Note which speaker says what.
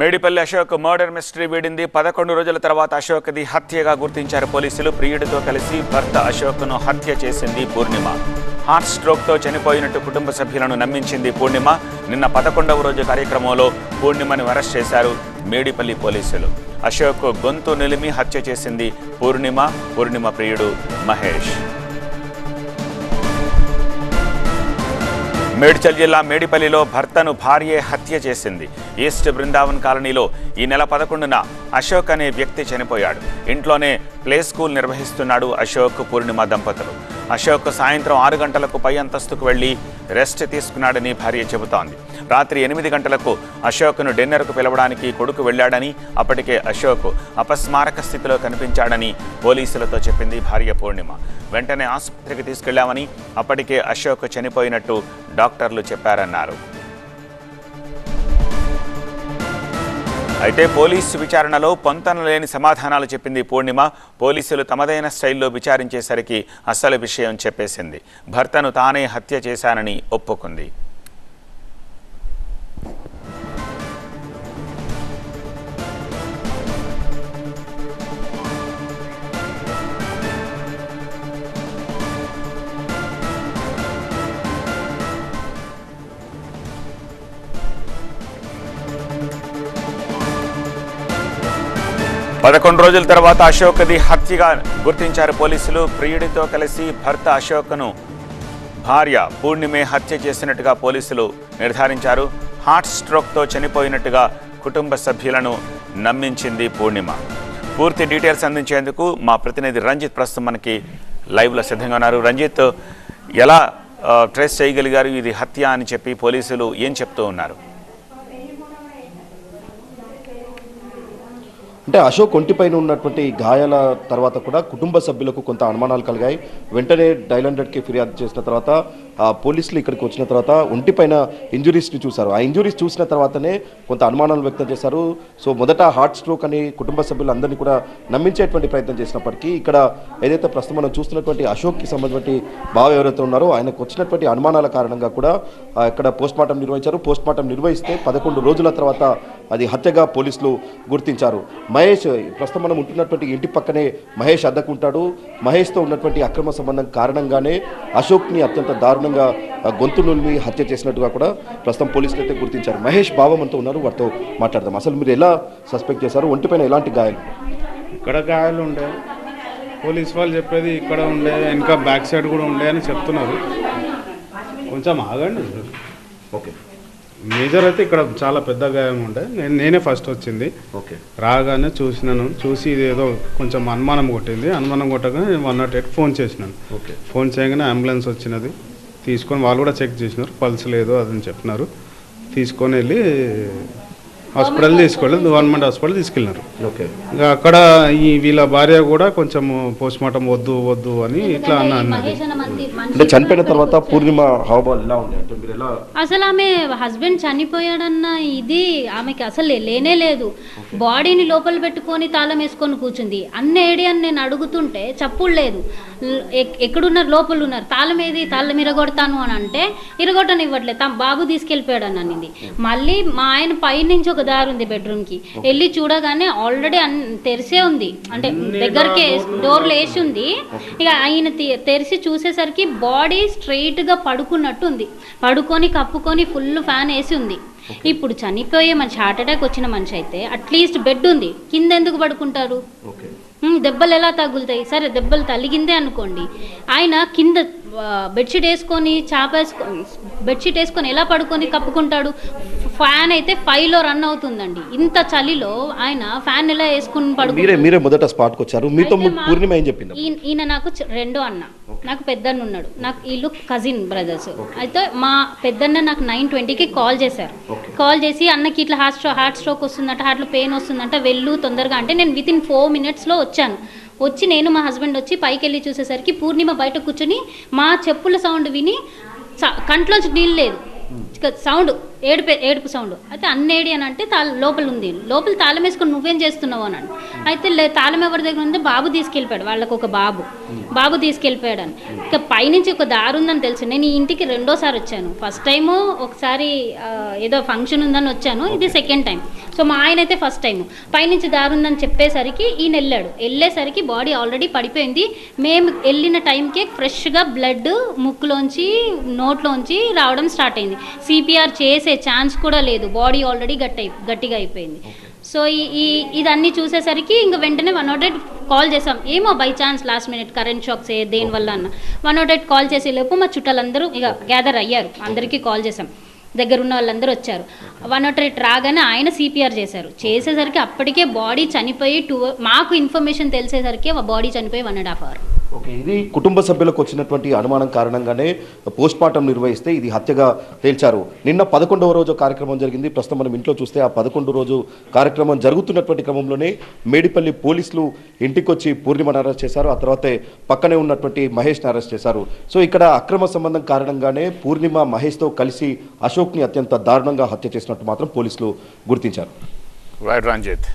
Speaker 1: Medipalli Ashok murder mystery వీడింది. పదకొండు రోజుల తర్వాత అశోక్ది హత్యగా గుర్తించారు పోలీసులు. ప్రియుడితో కలిసి భర్త అశోక్ను హత్య చేసింది పూర్ణిమ. హార్ట్ స్ట్రోక్తో చనిపోయినట్టు కుటుంబ సభ్యులను నమ్మించింది పూర్ణిమ. నిన్న పదకొండవ రోజు కార్యక్రమంలో పూర్ణిమను అరెస్ట్ చేశారు మేడిపల్లి పోలీసులు. అశోక్ గొంతు నిలిమి హత్య చేసింది పూర్ణిమ. పూర్ణిమ ప్రియుడు మహేష్. మేడ్చల్ జిల్లా మేడిపల్లిలో భర్తను భార్యే హత్య చేసింది. ఈస్ట్ బృందావన్ కాలనీలో ఈ నెల పదకొండున అశోక్ అనే వ్యక్తి చనిపోయాడు. ఇంట్లోనే ప్లే స్కూల్ నిర్వహిస్తున్నాడు అశోక్ పూర్ణిమ దంపతులు. అశోక్ సాయంత్రం ఆరు గంటలకు పై అంతస్తుకు వెళ్ళి రెస్ట్ తీసుకున్నాడని భార్య చెబుతోంది. రాత్రి ఎనిమిది గంటలకు అశోక్ను డిన్నర్కు పిలవడానికి కొడుకు వెళ్ళాడని అప్పటికే అశోక్ అపస్మారక స్థితిలో కనిపించాడని పోలీసులతో చెప్పింది భార్య పూర్ణిమ. వెంటనే ఆసుపత్రికి తీసుకెళ్ళామని అప్పటికే అశోక్ చనిపోయినట్టు డాక్టర్లు చెప్పారన్నారు. అయితే పోలీసు విచారణలో పొంతన లేని సమాధానాలు చెప్పింది పూర్ణిమ. పోలీసులు తమదైన స్టైల్లో విచారించేసరికి అసలు విషయం చెప్పేసింది. భర్తను తానే హత్య చేశానని ఒప్పుకుంది. పదకొండు రోజుల తర్వాత అశోక్ది హత్యగా గుర్తించారు పోలీసులు. ప్రియుడితో కలిసి భర్త అశోక్ను భార్య పూర్ణిమే హత్య చేసినట్టుగా పోలీసులు నిర్ధారించారు. హార్ట్ స్ట్రోక్తో చనిపోయినట్టుగా కుటుంబ సభ్యులను నమ్మించింది పూర్ణిమ. పూర్తి డీటెయిల్స్ అందించేందుకు మా ప్రతినిధి రంజిత్ ప్రస్తుతం మనకి లైవ్లో సిద్ధంగా ఉన్నారు. రంజిత్ ఎలా ట్రేస్ చేయగలిగారు? ఇది హత్య అని చెప్పి పోలీసులు ఏం చెప్తూ ఉన్నారు?
Speaker 2: అంటే అశోక్ ఒంటిపైన ఉన్నటువంటి గాయాల తర్వాత కూడా కుటుంబ సభ్యులకు కొంత అనుమానాలు కలిగాయి. వెంటనే డైల్ హండ్రెడ్కి ఫిర్యాదు చేసిన తర్వాత పోలీసులు ఇక్కడికి వచ్చిన తర్వాత ఒంటిపైన ఇంజురీస్ని చూశారు. ఆ ఇంజురీస్ చూసిన తర్వాతనే కొంత అనుమానాలు వ్యక్తం చేశారు. సో మొదట హార్ట్ స్ట్రోక్ అని కుటుంబ సభ్యులందరినీ కూడా నమ్మించేటువంటి ప్రయత్నం చేసినప్పటికీ ఇక్కడ ఏదైతే ప్రస్తుతం మనం చూస్తున్నటువంటి అశోక్కి సంబంధించిన బావ ఎవరైతే ఉన్నారో ఆయనకు వచ్చినటువంటి అనుమానాల కారణంగా కూడా ఇక్కడ పోస్ట్ మార్టం నిర్వహించారు. పోస్ట్ మార్టం నిర్వహిస్తే పదకొండు రోజుల తర్వాత అది హత్యగా పోలీసులు గుర్తించారు. మహేష్ ప్రస్తుతం మనం ఉంటున్నటువంటి ఇంటి పక్కనే మహేష్ అద్దకుంటాడు మహేష్తో ఉన్నటువంటి అక్రమ సంబంధం కారణంగానే అశోక్ని అత్యంత దారుణ దారుణంగా ఆ, గొంతు నులిమి హత్య చేసినట్టుగా కూడా ప్రస్తుతం పోలీసులు అయితే గుర్తించారు. మహేష్ బావం అంతా ఉన్నారు వారితో మాట్లాడదాం. అసలు మీరు ఎలా సస్పెక్ట్ చేశారు? ఒంటిపైన ఎలాంటి గాయాలు?
Speaker 3: ఇక్కడ గాయాలు ఉండే. పోలీస్ వాళ్ళు చెప్పేది ఇక్కడ ఉండే ఇంకా బ్యాక్ సైడ్ కూడా ఉండే అని చెప్తున్నారు. కొంచెం ఆగండి.
Speaker 2: ఓకే.
Speaker 3: మేజర్ అయితే ఇక్కడ చాలా పెద్ద గాయం ఉండే. నేను నేనే ఫస్ట్ వచ్చింది.
Speaker 2: ఓకే.
Speaker 3: రాగానే చూసినాను. చూసి ఇది ఏదో కొంచెం అనుమానం కొట్టింది. అనుమానం కొట్టగానే వన్ నాట్ ఎయిట్ ఫోన్ చేసినాను.
Speaker 2: ఓకే.
Speaker 3: ఫోన్ చేయగానే అంబులెన్స్ వచ్చినది. తీసుకొని వాళ్ళు కూడా చెక్ చేసినారు పల్స్ లేదు అదని చెప్పినారు. తీసుకొని వెళ్ళి హాస్పిటల్ తీసుకెళ్ళి గవర్నమెంట్ హాస్పిటల్ తీసుకెళ్ళినారు.
Speaker 2: ఓకే.
Speaker 3: ఇంకా అక్కడ ఈ వీళ్ళ భార్య కూడా కొంచెం పోస్ట్ మార్టం వద్దు వద్దు అని ఇట్లా అన్న అన్నది
Speaker 2: అంటే చనిపోయిన తర్వాత పూర్ణిమ హావభావాలు ఎలా ఉన్నాయి? అంటే మీరు ఎలా
Speaker 4: అసలు ఆమె హస్బెండ్ చనిపోయాడన్న ఇది ఆమెకి అసలు లేనే లేదు. బాడీని లోపల పెట్టుకొని తాళం వేసుకొని కూర్చుంది. అన్న ఏడి అని నేను అడుగుతుంటే చప్పుడు లేదు. ఎక్కడున్నారు? లోపల ఉన్నారు తాళం ఏది? తాళం ఇరగొడతాను అని అంటే ఇరగొట్టని ఇవ్వట్లేదు తమ బాబు తీసుకెళ్ళిపోయాడు అని అనింది మళ్ళీ మా ఆయన పై నుంచి ఒక దారి ఉంది బెడ్రూమ్కి వెళ్ళి చూడగానే ఆల్రెడీ తెరిసే ఉంది. అంటే దగ్గరికి డోర్లు వేసి ఉంది. ఇక ఆయన తీ- తెరిచి చూసేసరికి బాడీ స్ట్రైట్గా పడుకున్నట్టు ఉంది. పడుకొని కప్పుకొని ఫుల్ ఫ్యాన్ వేసి ఉంది. ఇప్పుడు చనిపోయే మనిషి హార్ట్ అటాక్ వచ్చిన మనిషి అయితే అట్లీస్ట్ బెడ్ ఉంది. కింద ఎందుకు పడుకుంటారు? దెబ్బలు ఎలా తగులుతాయి? సరే దెబ్బలు తలిగిందే అనుకోండి. ఆయన కింద బెడ్షీట్ వేసుకొని చాప వేసుకొని బెడ్షీట్ వేసుకొని ఎలా పడుకొని కప్పుకుంటాడు? ఫ్యాన్ అయితే ఫైవ్లో రన్ అవుతుందండి. ఇంత చలిలో ఆయన ఫ్యాన్ ఎలా వేసుకుని
Speaker 2: మీరే
Speaker 4: పడుకుంటాడు?
Speaker 2: మీరే మొదట స్పాట్కి వచ్చారు. మీతో పూర్ణిమ ఏం చెప్పింది?
Speaker 4: ఈయన నాకు రెండో అన్న. నాకు పెద్దన్న ఉన్నాడు. నాకు వీళ్ళు కజిన్ బ్రదర్స్ అయితే మా పెద్దన్న నాకు నైన్ ట్వంటీకి కాల్ చేశారు. కాల్ చేసి అన్నకి ఇట్లా హార్ట్ స్ట్రో హార్ట్ స్ట్రోక్ వస్తుందంట హార్ట్లో పెయిన్ వస్తుందంట వెళ్ళు తొందరగా. అంటే నేను విత్ ఇన్ ఫోర్ మినిట్స్లో వచ్చాను. వచ్చి నేను మా హస్బెండ్ వచ్చి పైకి వెళ్ళి చూసేసరికి పూర్ణిమ బయట కూర్చుని మా చెప్పుల సౌండ్ విని కంట్లోంచి నీళ్ళు లేదు. సౌండ్ ఏడుపు ఏడుపు సౌండ్. అయితే అన్నేడి అని అంటే తా లోపల ఉంది. లోపల తాళం వేసుకుని నువ్వేం చేస్తున్నావు అని అయితే లే తాళం ఎవరి దగ్గర ఉంది? బాబు తీసుకెళ్ళిపోయాడు. వాళ్ళకు ఒక బాబు. బాబు తీసుకెళ్ళిపోయాడు అని. ఇక పైనుంచి ఒక దారి ఉందని తెలుసు. నేను ఈ ఇంటికి రెండోసారి వచ్చాను. ఫస్ట్ టైము ఒకసారి ఏదో ఫంక్షన్ ఉందని వచ్చాను. ఇది సెకండ్ టైం. సో మా ఆయన అయితే ఫస్ట్ టైం పైనుంచి దారి ఉందని చెప్పేసరికి ఈయన వెళ్ళాడు వెళ్ళేసరికి బాడీ ఆల్రెడీ పడిపోయింది. మేము వెళ్ళిన టైంకే ఫ్రెష్గా బ్లడ్ ముక్కులోంచి నోట్లోంచి రావడం స్టార్ట్ అయింది. సిపిఆర్ చేసే ఛాన్స్ కూడా లేదు. బాడీ ఆల్రెడీ గట్టి గట్టిగా అయిపోయింది. సో ఈ ఈ ఇదన్నీ చూసేసరికి ఇంక వెంటనే వన్ నాట్ ఎయిట్ కాల్ చేసాం ఏమో by chance last minute current shocks ఏ దేనివల్ల అన్న. వన్ నాట్ ఎయిట్ కాల్ చేసే లోపు మా చుట్టాలందరూ ఇక గ్యాదర్ అయ్యారు. అందరికీ కాల్ చేసాం దగ్గర ఉన్న వాళ్ళందరూ వచ్చారు. వన్ నాట్ ఎయిట్ రాగానే ఆయన సిపిఆర్ చేశారు. చేసేసరికి అప్పటికే బాడీ చనిపోయి టూ మాకు ఇన్ఫర్మేషన్ తెలిసేసరికి బాడీ చనిపోయి one and half hour
Speaker 2: okay ఇది కుటుంబ సభ్యులకు వచ్చినటువంటి అనుమానం కారణంగానే పోస్ట్ మార్టం నిర్వహిస్తే ఇది హత్యగా తేల్చారు. నిన్న పదకొండవ రోజు కార్యక్రమం జరిగింది. ప్రస్తుతం మనం ఇంట్లో చూస్తే ఆ పదకొండు రోజు కార్యక్రమం జరుగుతున్నటువంటి క్రమంలోనే మేడిపల్లి పోలీసులు ఇంటికొచ్చి పూర్ణిమను అరెస్ట్ చేశారు. ఆ తర్వాతే పక్కనే ఉన్నటువంటి మహేష్ని అరెస్ట్ చేశారు. సో ఇక్కడ అక్రమ సంబంధం కారణంగానే పూర్ణిమ మహేష్తో కలిసి అశోక్ని అత్యంత దారుణంగా హత్య చేసినట్టు మాత్రం పోలీసులు గుర్తించారు.
Speaker 1: రైట్ రంజిత్.